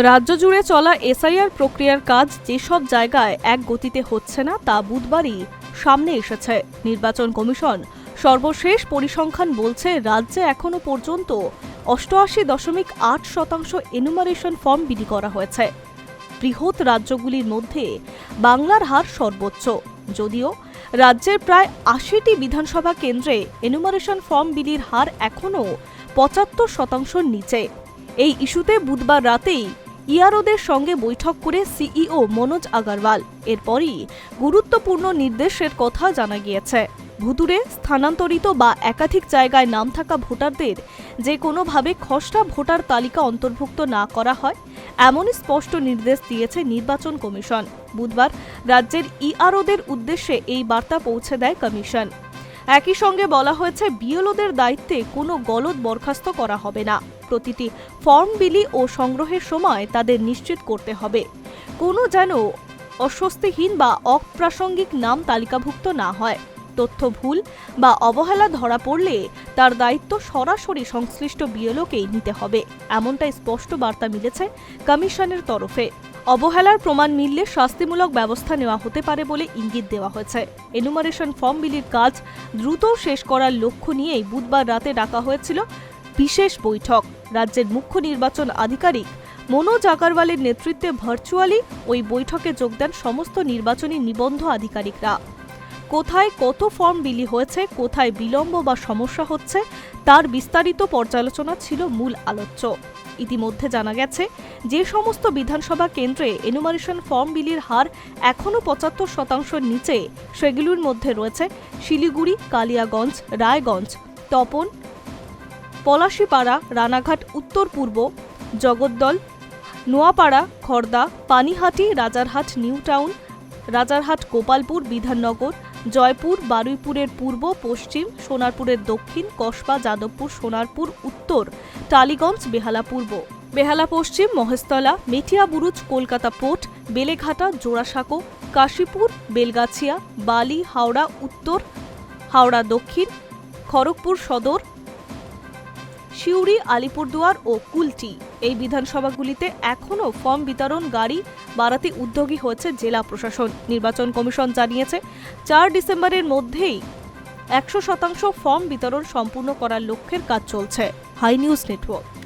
রাজ্য জুড়ে চলা এসআইআর প্রক্রিয়ার কাজ যেসব জায়গায় এক গতিতে হচ্ছে না, তা বুধবারই সামনে এসেছে। নির্বাচন কমিশন সর্বশেষ পরিসংখ্যান বলছে, রাজ্যে এখনও পর্যন্ত অষ্টআশি দশমিক আট শতাংশ এনুমারেশন ফর্ম বিলি করা হয়েছে। বৃহৎ রাজ্যগুলির মধ্যে বাংলার হার সর্বোচ্চ। যদিও রাজ্যের প্রায় আশিটি বিধানসভা কেন্দ্রে এনুমারেশন ফর্ম বিলির হার এখনও পঁচাত্তর শতাংশের নিচে। এই ইস্যুতে বুধবার রাতেই ইয়ারোদের সঙ্গে বৈঠক করে সিইও মনোজ আগারওয়াল। এরপরই গুরুত্বপূর্ণ নির্দেশের কথা জানা গিয়েছে। ভুতুরে স্থানান্তরিত বা একাধিক জায়গায় নাম থাকা ভোটারদের যে কোনোভাবে খসড়া ভোটার তালিকা অন্তর্ভুক্ত না করা হয়, এমনই স্পষ্ট নির্দেশ দিয়েছে নির্বাচন কমিশন। বুধবার রাজ্যের ইআরওদের উদ্দেশ্যে এই বার্তা পৌঁছে দেয় কমিশন। একই সঙ্গে বলা হয়েছে, বিএলওদের দায়িত্বে কোনো গলদ বরখাস্ত করা হবে না। প্রতিটি ফর্ম বিলি ও সংগ্রহের সময় তাদের নিশ্চিত করতে হবে। কোনো যেন অস্বস্তিহীন বা অপ্রাসঙ্গিক নাম তালিকাভুক্ত না হয়। তথ্য ভুল বা অবহেলা ধরা পড়লে তার দায়িত্ব সরাসরি সংশ্লিষ্ট বিএলওকেই নিতে হবে, এমনটাই স্পষ্ট বার্তা মিলেছে কমিশনের তরফে। অবহেলার প্রমাণ মিললে শাস্তিমূলক ব্যবস্থা নেওয়া হতে পারে বলে ইঙ্গিত দেওয়া হয়েছে। এনুমারেশন ফর্ম বিলির কাজ দ্রুত শেষ করার লক্ষ্য নিয়েই বুধবার রাতে ডাকা হয়েছিল বিশেষ বৈঠক। রাজ্যের মুখ্য নির্বাচন আধিকারিক মনোজ আগারওয়ালের নেতৃত্বে ভার্চুয়ালি ওই বৈঠকে যোগ দেন সমস্ত নির্বাচনী নিবন্ধ আধিকারিকরা। কোথায় কত ফর্ম বিলি হয়েছে, কোথায় বিলম্ব বা সমস্যা হচ্ছে, তার বিস্তারিত পর্যালোচনা ছিল মূল আলোচ্য। ইতিমধ্যে জানা গেছে, যে সমস্ত বিধানসভা কেন্দ্রে এনুমারেশন ফর্ম বিলির হার এখনও পঁচাত্তর শতাংশের নিচে, সেগুলির মধ্যে রয়েছে শিলিগুড়ি, কালিয়াগঞ্জ, রায়গঞ্জ, তপন পলাশিপাড়া, রানাঘাট, উত্তর পূর্ব, জগদ্দল, নোয়াপাড়া খড়দা পানিহাটি, রাজারহাট, নিউ টাউন, রাজারহাট, গোপালপুর, বিধাননগর, জয়পুর, বারুইপুরের পূর্ব, পশ্চিম, সোনারপুরের দক্ষিণ, কসবা, যাদবপুর, সোনারপুর, উত্তর, টালিগঞ্জ, বেহালা পূর্ব। বেহালা পশ্চিম, মহেশতলা মেটিয়া বুরুজ, কলকাতা পোর্ট, বেলেঘাটা, জোড়াসাঁকো, কাশীপুর, বেলগাছিয়া, বালি, হাওড়া, উত্তর, হাওড়া দক্ষিণ, খড়গপুর সদর সিউড়ি, আলিপুরদুয়ার ও কুলটি। এই বিধানসভাগুলিতে এখনও ফর্ম বিতরণ গাড়ি বাড়াতে উদ্যোগী হয়েছে জেলা প্রশাসন। নির্বাচন কমিশন জানিয়েছে, চার ডিসেম্বরের মধ্যেই একশো শতাংশ ফর্ম বিতরণ সম্পূর্ণ করার লক্ষ্যের কাজ চলছে। High news network.